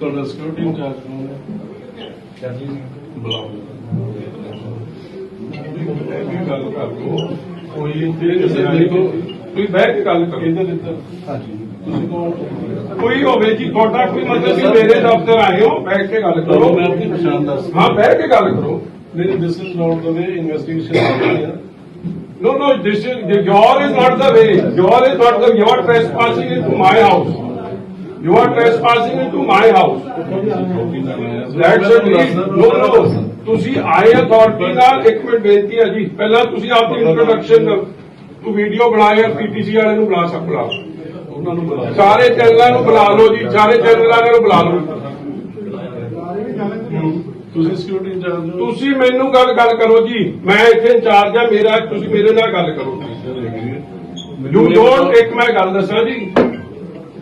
ਤੁਹਾਡਾ security incharge ਕੌਣ ਹੈ ਕਰਨੀ ਸੀ ਬੁਲਾਓ ਇਹ ਗੱਲ ਕਰ ਲਓ ਕੋਈ ਤੇਰੇ ਕਿਸੇ ਦੇਖੋ ਤੁਸੀਂ ਬਹਿ ਕੇ ਗੱਲ ਕਰੋ ਇੱਧਰ ਇੱਧਰ ਹਾਂਜੀ ਤੁਸੀਂ ਕੌਣ ਕੋਈ ਹੋਵੇ ਜੀ ਤੁਹਾਡਾ ਕੋਈ ਮਤਲਬ ਕਿ ਮੇਰੇ ਦਫ਼ਤਰ ਆਏ ਹੋ ਬੈਠ ਕੇ ਗੱਲ ਕਰੋ ਚਲੋ ਮੈਂ ਆਪਣੀ ਪਛਾਣ ਦੱਸ ਹਾਂ ਬਹਿ ਕੇ ਗੱਲ ਕਰੋ ਨਹੀਂ ਦਿਸ is not the way investigation ਹੋ ਰਹੀ ਹੈ No, no, this is, your is not the way. Your is not the, you are trespassing into my house. You are trespassing into my house. That's it. No, no. ਤੁਸੀਂ ਆਏ authority ਨਾਲ ਇੱਕ minute ਬੇਨਤੀ ਹੈ ਜੀ ਪਹਿਲਾਂ ਤੁਸੀਂ ਆਪਣੀ ਇੰਟਰੋਡਕਸ਼ਨ ਤੂੰ ਵੀਡੀਓ ਬਣਾਇਆ ਪੀਟੀਸੀ ਵਾਲੇ ਨੂੰ ਬੁਲਾ ਸਕ ਬੁਲਾ ਉਹਨਾਂ ਨੂੰ ਬੁਲਾ ਸਾਰੇ ਚੈਨਲਾਂ ਨੂੰ ਬੁਲਾ ਲਓ ਜੀ ਸਾਰੇ ਚੈਨਲ ਵਾਲਿਆਂ ਨੂੰ ਬੁਲਾ ਲਓ ਤੁਸੀਂ ਸਿਕਿਉਰਿਟੀ ਇੰਚਾਰਜ ਹੋ ਤੁਸੀਂ ਮੈਨੂੰ ਗੱਲ ਗੱਲ ਕਰੋ ਜੀ ਮੈਂ ਇੱਥੇ ਇੰਚਾਰਜ ਆ। ਮੇਰਾ ਤੁਸੀਂ ਮੇਰੇ ਨਾਲ ਗੱਲ ਕਰੋ ਯੂ ਡੋਂਟ ਇੱਕ ਮੈਂ ਗੱਲ ਦੱਸਾਂ ਜੀ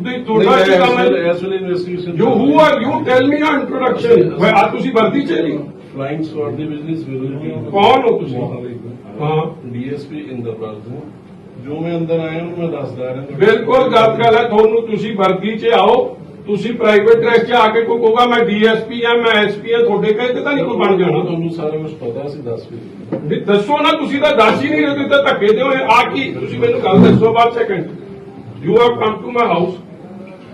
ਤੁਸੀਂ ਤੁਹਾਡਾ ਕੀ ਕੰਮ ਹੈ? ਇਸ ਵੇਲੇ investigation you who. Are you tell me a introduction ਆ ਤੁਸੀਂ ਵਰਦੀ ਚ ਨਹੀਂ? ਫਲਾਈਂਗ ਸਵਾਰਡ ਦੀ ਬਿਜ਼ਨਸ ਵਿਲ ਕੌਣ ਹੋ ਤੁਸੀਂ? ਹਾਂ। ਡੀਐਸਪੀ ਇੰਦਰਪਾਲ ਸਿੰਘ। ਜੋ ਮੈਂ ਅੰਦਰ ਆਇਆ ਉਹਨੂੰ ਮੈਂ ਦੱਸਦਾ ਰਿਹਾ। ਬਿਲਕੁਲ ਗਲਤ ਗੱਲ ਹੈ ਤੁਹਾਨੂੰ ਤੁਸੀਂ ਵਰਦੀ ਚ ਆਓ। ਤੁਸੀਂ ਪ੍ਰਾਈਵੇਟ ਡਰੈਸ ਚ ਆ ਕੇ ਕੋਈ ਕਹੂਗਾ ਮੈਂ ਡੀਐਸਪੀ ਆ ਮੈਂ ਐਸਪੀ ਆ ਤੁਹਾਡੇ ਕਹੇ ਤੇ ਤਾਂ ਨਹੀਂ ਕੋਈ ਬਣ ਜਾਣਾ। ਤੁਹਾਨੂੰ ਸਾਰਾ ਕੁਝ ਪਤਾ ਸੀ ਦੱਸ ਵੀ ਦੱਸੋ ਨਾ ਤੁਸੀਂ ਤਾਂ ਦੱਸ ਹੀ ਨਹੀਂ ਰਹੇ ਤਾਂ ਧੱਕੇ ਦੇ ਹੋਏ ਆ ਕੀ? ਤੁਸੀਂ ਮੈਨੂੰ ਗੱਲ ਦੱਸੋ ਬਾਅਦ second you have come to my house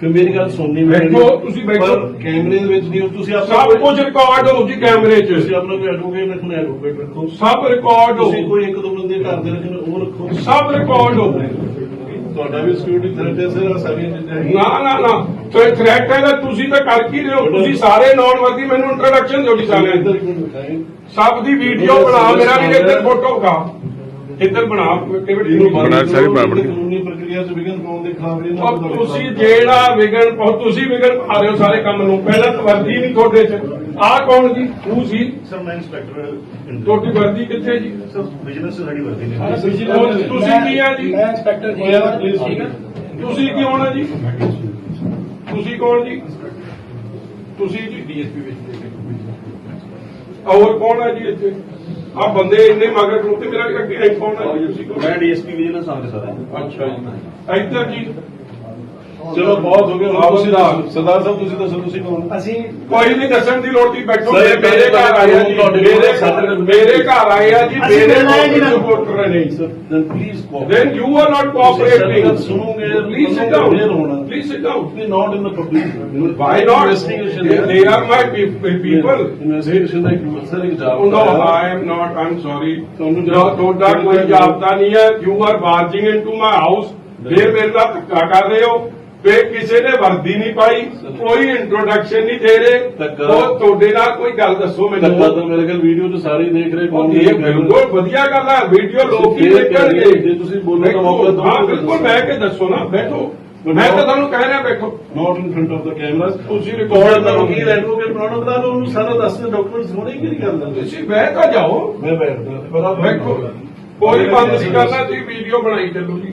ਫਿਰ ਮੇਰੀ ਗੱਲ ਸੁਣਨੀ ਬੈਠੋ, ਤੁਸੀਂ ਬੈਠੋ। ਪਰ ਕੈਮਰੇ ਦੇ ਵਿੱਚ ਨਹੀਂ ਹੋ, ਤੁਸੀਂ ਆਪਣਾ ਸਭ ਕੁਝ ਰਿਕਾਰਡ ਹੋ ਜੀ ਕੈਮਰੇ 'ਚ। ਤੁਸੀਂ ਆਪਣਾ ਕੋਈ ਐਡਵੋਕੇਟ ਰੱਖਣਾ ਐਡਵੋਕੇਟ ਰੱਖੋ। ਸਭ ਰਿਕਾਰਡ ਹੋ। ਤੁਸੀਂ ਕੋਈ ਇੱਕ ਦੋ ਬੰਦੇ ਘਰ ਦੇ ਰੱਖਣੇ ਉਹ ਰੱਖੋ। ਸਭ ਰਿਕਾਰਡ ਹੋ। ਤੁਹਾਡਾ ਵੀ ਸਿਕਿਉਰਿਟੀ ਥ੍ਰੈਟ ਹੈ ਸਰ ਸਾਰੀਆਂ ਚੀਜ਼ਾਂ ਹੈਗੀਆਂ। ਨਾ ਨਾ ਨਾ। ਤੇ ਥ੍ਰੈਟ ਹੈ ਤਾਂ ਤੁਸੀਂ ਤਾਂ ਕਰ ਕੀ ਰਹੇ ਹੋ? ਤੁਸੀਂ ਸਾਰੇ ਨੌਨ ਵਰਦੀ ਮੈਨੂੰ ਇੰਟਰੋਡਕਸ਼ਨ ਦਿਓ ਜੀ ਸਾਰਿਆਂ ਦੀ ਬਿਠਾਏ। ਸਭ ਦੀ ਵੀਡੀਓ ਬਣਾ ਮੇਰਾ ਵੀ ਇੱਧਰ ਫੋਟੋ ਕਾ ਇੱਧਰ ਬਣਾ ਕਿਵੇਂ ਬੰਦ ਬਣਾ ਸਾਰੀ। ਕਾਨੂੰਨੀ ਪ੍ਰਕਿਰਿਆ ਚ ਵਿਘਨ ਦੇ ਖਿਲਾਫ ਇਹਨਾਂ ਔਰ ਨੂੰ ਤੁਸੀਂ ਜਿਹੜਾ ਵਿਗਣ ਤੁਸੀਂ ਵਿਗਣ ਪਾ ਰਹੇ ਹੋ ਸਾਰੇ ਕੰਮ ਨੂੰ। ਪਹਿਲਾਂ ਤਾਂ ਵਰਦੀ ਨਹੀਂ ਤੁਹਾਡੇ 'ਚ। ਆਹ ਕੌਣ ਜੀ? ਤੂੰ ਸੀ। ਸਰ ਮੈਂ ਇੰਸਪੈਕਟਰ ਤੁਹਾਡੀ ਵਰਦੀ ਕਿੱਥੇ ਜੀ? ਸਰ ਬਿਜ਼ਨਸ ਸਾਡੀ ਵਰਦੀ ਤੁਸੀਂ ਕੀ ਆ ਜੀ? ਮੈਂ ਇੰਸਪੈਕਟਰ ਜੀ ਹੋਇਆ ਠੀਕ ਹੈ ਤੁਸੀਂ ਕੀ ਹੋਣਾ ਜੀ? ਤੁਸੀਂ ਕੌਣ ਜੀ? ਤੁਸੀਂ ਜੀ। ਡੀਐਸਪੀ ਵਿੱਚ ਹੋਰ ਕੌਣ ਹੈ ਜੀ ਇੱਥੇ? ਆ ਬੰਦੇ ਇੰਨੇ ਮਗਰ ਤੇ ਮੇਰਾ ਅੱਗੇ ਤੁਸੀਂ ਕੌਣ ਮੈਂ ਡੀਐਸਪੀ ਵਿਜੀਲੈਂਸ ਆਫਿਸਰ ਹਾਂ ਅੱਛਾ ਜੀ। ਇੱਧਰ ਜੀ ਚਲੋ ਬਹੁਤ ਹੋ ਗਿਆ ਤੁਸੀਂ। ਦੱਸੋ ਸਰਦਾਰ ਸਾਹਿਬ ਤੁਸੀਂ ਦੱਸੋ ਤੁਸੀਂ ਕੌਣ ਅਸੀਂ ਕੋਈ ਨਹੀਂ ਦੱਸਣ ਦੀ ਲੋੜ ਨਹੀਂ ਬੈਠੋ ਸਰ, ਮੇਰੇ ਘਰ ਆਏ ਆ ਜੀ ਤੁਹਾਡੇ ਮੇਰੇ ਕੋਲ- ਮੇਰੇ ਘਰ ਆਏ ਆ ਜੀ ਅਸੀਂ ਮੇਰੇ ਮਿਲਣਾ ਹੈ ਜੀ ਨਾ। ਰਿਪੋਰਟਰ ਨੇ then please cooperate. then you are not cooperating ਤੁਸੀਂ ਸੁਣੋਗੇ please sit ਤੁਹਾਨੂੰ clear down ਹੋਣਾ please sit down Be not in the public. why not Investigation they, they are my pe- pe- people Investigation ਦਾ ਇੱਕ sir ਇੱਕ Oh, job no, I am not. I'm sorry. ਤੁਹਾਨੂੰ No, ਤੁਹਾਡਾ ਕੋਈ ਜਾਬਤਾ ਨਹੀਂ ਹੈ you are barging into my house ਫੇਰ ਮੇਰੇ ਨਾਲ ਧੱਕਾ ਕਰ ਰਹੇ ਹੋ ਫੇਰ ਕਿਸੇ ਨੇ ਵਰਦੀ ਨਹੀਂ ਪਾਈ ਕੋਈ ਇੰਟਰੋਡਕਸ਼ਨ ਨਹੀਂ ਦੇ ਰਹੇ ਉਹ ਤੁਹਾਡੇ ਨਾਲ ਕੋਈ ਗੱਲ ਦੱਸੋ ਮੈਨੂੰ। ਤਾਂ ਮੇਰੇ ਕੋਲ ਵੀਡੀਓ 'ਚ ਸਾਰੇ ਦੇਖ ਰਹੇ ਨਹੀਂ ਇਹ ਬਿਲਕੁਲ ਵਧੀਆ ਗੱਲ ਹੈ ਵੀਡੀਓ ਲੋਕ ਹੀ ਦੇਖਣਗੇ। ਜੇ ਤੁਸੀਂ ਬੋਲਣ ਦਾ ਮੌਕਾ ਦਿਓ, ਹਾਂ ਤਾਂ ਬਿਲਕੁਲ। ਬਹਿ ਕੇ ਦੱਸੋ ਨਾ ਬੈਠੋ। ਮੈਂ ਤਾਂ ਤੁਹਾਨੂੰ ਕਹਿ ਰਿਹਾ ਬੈਠੋ। Not in front of the camera ਤੁਸੀਂ ਰਿਕਾਰਡ ਦਾ ਵਕੀਲ ਐਡਵੋਕੇਟ ਬਣਾਉਣਾ ਬਣਾ ਲਓ ਉਹਨੂੰ ਸਾਰਾ ਦੱਸ ਦੇ ਡਾਕੂਮੈਂਟਸ ਹੋਣੇ ਕਿ ਨਹੀਂ ਕਰਦਾ ਤੁਸੀਂ ਬਹਿ ਤਾਂ ਜਾਓ। ਮੈਂ ਬੈਠਦਾ ਕੋਈ ਬੰਦ ਨਹੀਂ ਕਰਨਾ ਤੁਸੀਂ ਵੀਡੀਓ ਬਣਾਈ ਚੱਲੋ ਜੀ।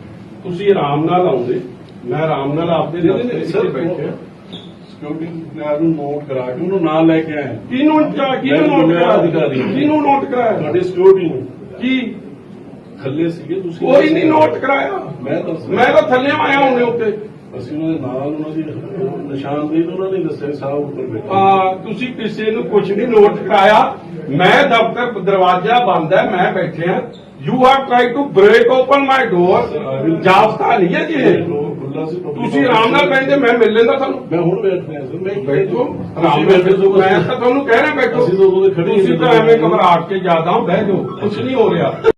ਤੁਸੀਂ ਆਰਾਮ ਨਾਲ ਆਉਂਦੇ। ਮੈਂ ਆਰਾਮ ਨਾਲ ਆਪਦੇ ਦਫ਼ਤਰ 'ਚ ਸਰ, ਬੈਠੇ ਸਿਕਿਉਰਿਟੀ ਗਾਰਡ ਨੂੰ ਨੋਟ ਕਰਾ ਕੇ ਉਹਨੂੰ ਨਾਲ ਲੈ ਕੇ ਆਏ ਕਿਹਨੂੰ ਚਾ- ਕਿਹਨੂੰ ਨੋਟ ਕਰਾਇਆ ਅਧਿਕਾਰੀ। ਕਿਹਨੂੰ ਨੋਟ ਕਰਾਇਆ? ਤੁਹਾਡੀ ਸਿਕਿਉਰਿਟੀ ਨੂੰ। ਕੀ? ਥੱਲੇ ਸੀਗੇ ਤੁਸੀਂ ਕੋਈ ਨਹੀਂ ਨੋਟ ਕਰਾਇਆ। ਮੈਂ ਤਾਂ ਮੈਂ ਤਾਂ ਥੱਲੇ ਆਇਆ ਉਹਨੇ ਉੱਤੇ। ਅਸੀਂ ਉਹਨਾਂ ਦੇ ਨਾਲ ਉਹਨਾਂ ਦੀ ਨਿਸ਼ਾਨਦੇਹੀ ਉਹਨਾਂ ਨੇ ਦੱਸਿਆ ਸਾਹਿਬ ਉੱਪਰ ਬੈਠੇ। ਆ ਤੁਸੀਂ ਕਿਸੇ ਨੂੰ ਕੁਝ ਨਹੀਂ ਨੋਟ ਕਰਾਇਆ। ਮੈਂ ਦਫ਼ਤਰ ਦਰਵਾਜ਼ਾ ਬੰਦ ਹੈ ਮੈਂ ਬੈਠਿਆ you are try to break open my door ਜਾਬਤਾ ਨਹੀਂ ਹੈ ਜੀ ਤੁਸੀਂ ਆਰਾਮ ਨਾਲ ਬੈਠੇ ਮੈਂ ਮਿਲ ਲੈਂਦਾ ਤੁਹਾਨੂੰ। ਮੈਂ ਹੁਣ ਬੈਠ ਰਿਹਾ ਸਰ ਮੈਂ ਬੈਠੋ। ਆਰਾਮ ਨਾਲ ਮੈਂ ਤਾਂ ਤੁਹਾਨੂੰ ਕਹਿ ਰਿਹਾ ਬੈਠੋ। ਤੁਸੀਂ। ਤਾਂ ਐਵੇਂ ਘਬਰਾ ਕੇ ਜ਼ਿਆਦਾ ਬਹਿ ਜਾਓ। ਕੁਝ ਨਹੀਂ ਹੋ ਰਿਹਾ।